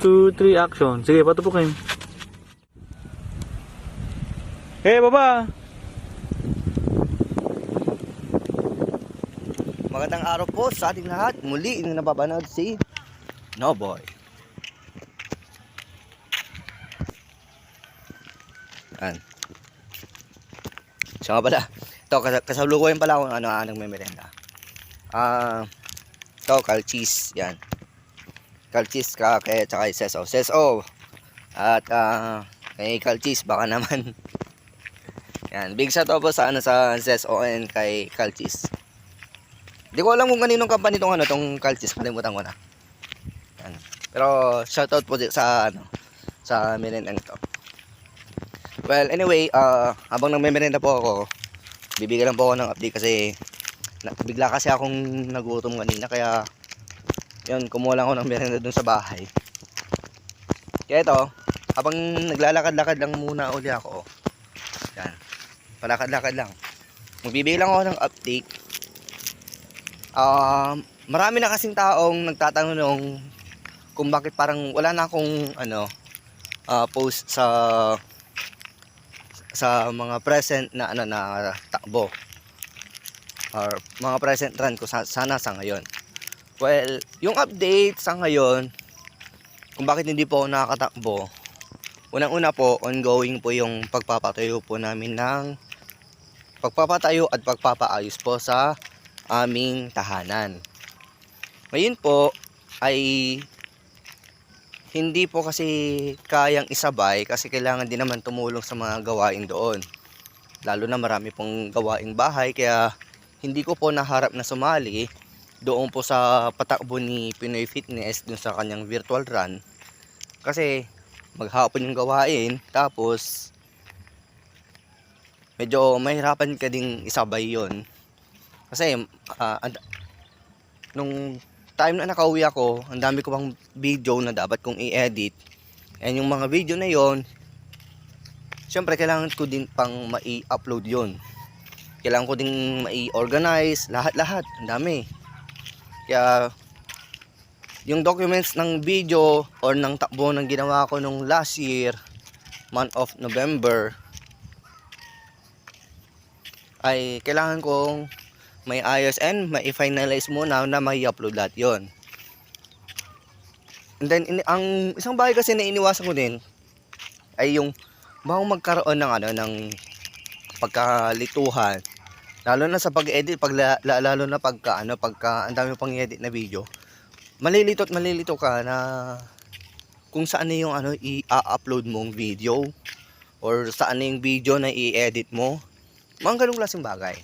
2, 3, action. Sige, patupukin. Hey, baba! Magandang araw po sa ating lahat. Muli yung napapanood si No Boy. Yan. Siya nga pala. Ito, kas- kasalukuyan pala ako ano, ah, nagmemerenda. Ah, ito, kalchis. Yan. Kalchis ka kay tsaka kay Seso. Seso. At ah, kay kalchis baka naman. Yan, big shout out po sa ano sa Seso and kay kalchis. Hindi ko alam kung kaninong company tong ano, tong Calcis, kalimutan ko na. Yan. Pero shoutout po di- sa ano, sa merenda nito. Well, anyway, uh, habang nagme-merenda po ako, bibigyan lang po ako ng update kasi na, bigla kasi akong nagutom kanina kaya yun, kumuha lang ako ng merenda dun sa bahay. Kaya ito, habang naglalakad-lakad lang muna uli ako, yan, palakad-lakad lang. Magbibigay lang ako ng update Um, marami na kasing taong nagtatanong kung bakit parang wala na akong ano ah, post sa sa mga present na ano na takbo or mga present run ko sa, sana sa ngayon. Well, yung update sa ngayon kung bakit hindi po ako nakakatakbo. Unang-una po, ongoing po yung pagpapatayo po namin ng pagpapatayo at pagpapaayos po sa aming tahanan. Ngayon po ay hindi po kasi kayang isabay kasi kailangan din naman tumulong sa mga gawain doon. Lalo na marami pong gawaing bahay kaya hindi ko po naharap na sumali doon po sa patakbo ni Pinoy Fitness dun sa kanyang virtual run. Kasi maghapon yung gawain tapos medyo mahirapan ka ding isabay yon kasi ah, and- nung time na nakauwi ako, ang dami ko pang video na dapat kong i-edit. And yung mga video na yon, syempre kailangan ko din pang mai-upload yon. Kailangan ko din mai-organize, lahat-lahat, ang dami. Kaya yung documents ng video or ng takbo ng ginawa ko nung last year, month of November, ay kailangan kong may ayos and may finalize muna na may upload lahat yon. And then ini- ang isang bagay kasi na iniwasan ko din ay yung baka magkaroon ng ano ng pagkalituhan lalo na sa pag-edit pag la- la- lalo na pagka ano pagka ang dami pang i-edit na video malilito at malilito ka na kung saan na yung ano i-upload mong video or saan na yung video na i-edit mo mga ganung klaseng bagay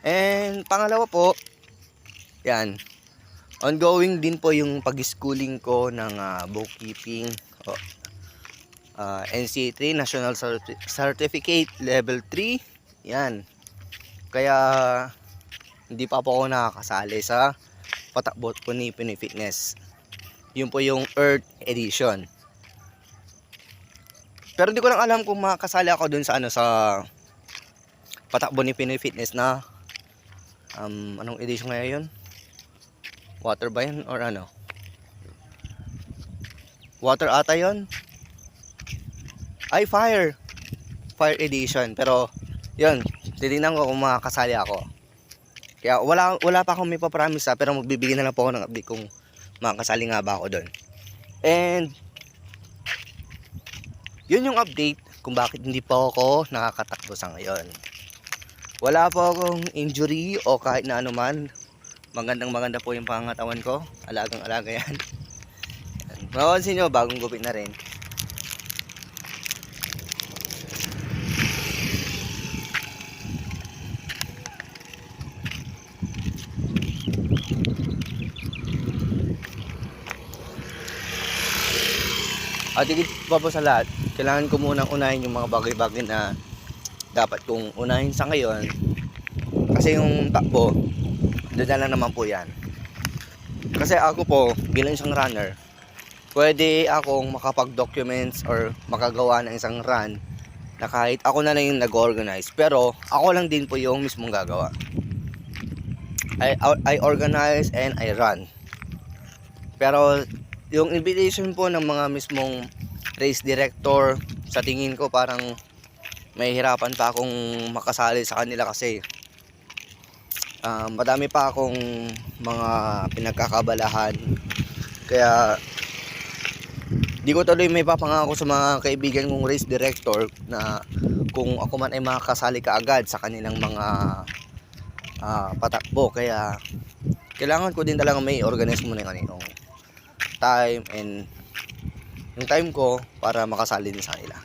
And pangalawa po, yan, ongoing din po yung pag-schooling ko ng ah, bookkeeping o ah, NC3 National Certi- Certificate Level 3. Yan. Kaya hindi pa po ako nakakasali sa patakbot po ni Pinoy Fitness. Yun po yung Earth Edition. Pero hindi ko lang alam kung makakasali ako dun sa ano sa patakbo ni Pinoy Fitness na um, anong edition kaya yun? Water ba yun or ano? Water ata yun? Ay, fire! Fire edition. Pero, yun, titignan ko kung makakasali ako. Kaya wala, wala pa akong may papromise ha, pero magbibigay na lang po ako ng update kung makakasali nga ba ako doon. And, yun yung update kung bakit hindi pa ako nakakatakbo sa ngayon. Wala po akong injury o kahit na ano man. Magandang maganda po yung pangatawan ko. Alagang alaga yan. Mapapansin nyo, bagong gupit na rin. At higit pa po sa lahat, kailangan ko munang unahin yung mga bagay-bagay na dapat kong unahin sa ngayon. Kasi yung takbo doon na lang naman po yan. Kasi ako po bilang isang runner pwede akong makapag documents or makagawa ng isang run na kahit ako na lang yung nag-organize pero ako lang din po yung mismong gagawa. I, I organize and I run. Pero yung invitation po ng mga mismong race director, sa tingin ko parang may hirapan pa akong makasali sa kanila kasi ah, madami pa akong mga pinagkakabalahan. Kaya di ko tuloy may papangako sa mga kaibigan kong race director na kung ako man ay makakasali kaagad sa kanilang mga ah, patakbo. Kaya kailangan ko din talaga may organize muna yung kaninong time and yung time ko para makasali din sa kanila.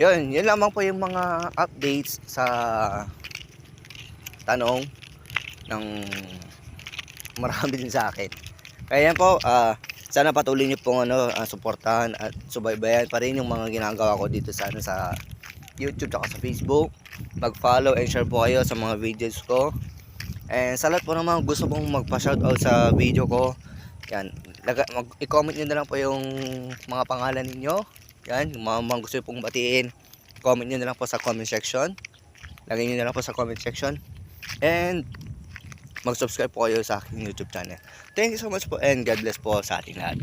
Yun, yun lamang po yung mga updates sa tanong ng marami din sa akin. Kaya yan po, ah, sana patuloy niyo pong ano, ah, suportahan at subaybayan pa rin yung mga ginagawa ko dito sa, ano, sa YouTube at sa Facebook. Mag-follow and share po kayo sa mga videos ko. And sa lahat po naman gusto pong magpa-shoutout sa video ko, yan, laga, mag, i-comment nyo na lang po yung mga pangalan ninyo. Yan, yung mga, mga gusto pong batiin, comment nyo na lang po sa comment section. Lagay nyo na lang po sa comment section. And, mag-subscribe po kayo sa aking YouTube channel. Thank you so much po and God bless po sa ating lahat.